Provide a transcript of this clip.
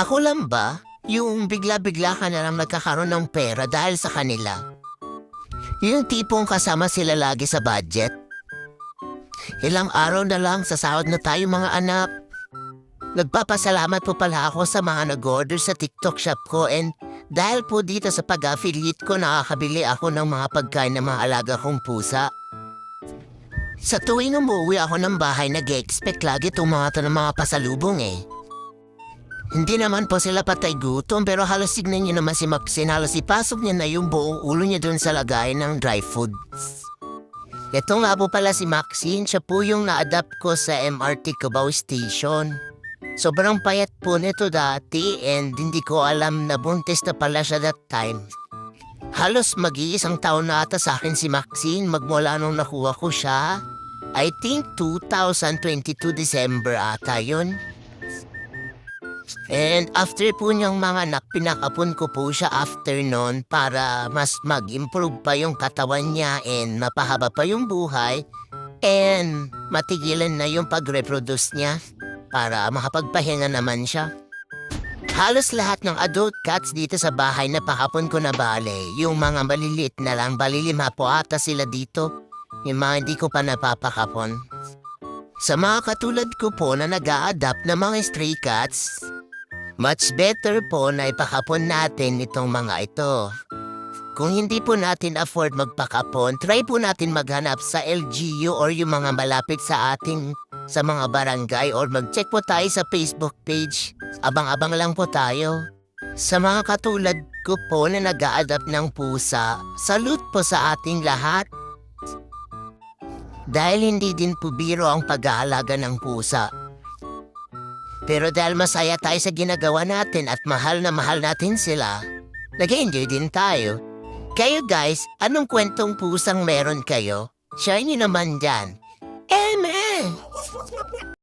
Ako lang ba? Yung bigla-bigla ka na nagkakaroon ng pera dahil sa kanila. Yung tipong kasama sila lagi sa budget. Ilang araw na lang sasahod na tayo mga anak. Nagpapasalamat po pala ako sa mga nag-order sa TikTok shop ko and dahil po dito sa pag-affiliate ko nakakabili ako ng mga pagkain ng mga alaga kong pusa. Sa tuwing umuwi ako ng bahay, nag-expect lagi to ng mga pasalubong eh. Hindi naman po sila patay gutom pero halos tignan niyo naman si Maxine halos ipasok niya na yung buong ulo niya dun sa lagay ng dry foods. Ito nga po pala si Maxine, siya po yung na-adapt ko sa MRT Cubao Station. Sobrang payat po nito dati and hindi ko alam na buntis na pala siya that time. Halos mag-iisang taon na ata sa akin si Maxine magmula nung nakuha ko siya. I think 2022 December ata yun. And after po niyang mga anak, pinakapon ko po siya after nun para mas mag-improve pa yung katawan niya and mapahaba pa yung buhay and matigilan na yung pag-reproduce niya para makapagpahinga naman siya. Halos lahat ng adult cats dito sa bahay na pakapon ko na bale. Yung mga maliliit na lang, balilima po ata sila dito. Yung mga hindi ko pa napapakapon. Sa mga katulad ko po na nag adapt na mga stray cats, much better po na ipakapon natin itong mga ito. Kung hindi po natin afford magpakapon, try po natin maghanap sa LGU or yung mga malapit sa ating sa mga barangay or mag-check po tayo sa Facebook page. Abang-abang lang po tayo. Sa mga katulad ko po na nag adapt ng pusa, salute po sa ating lahat. Dahil hindi din po biro ang pag-aalaga ng pusa. Pero dahil masaya tayo sa ginagawa natin at mahal na mahal natin sila, nag-enjoy din tayo. Kayo guys, anong kwentong pusang meron kayo? Share nyo naman dyan. Eme!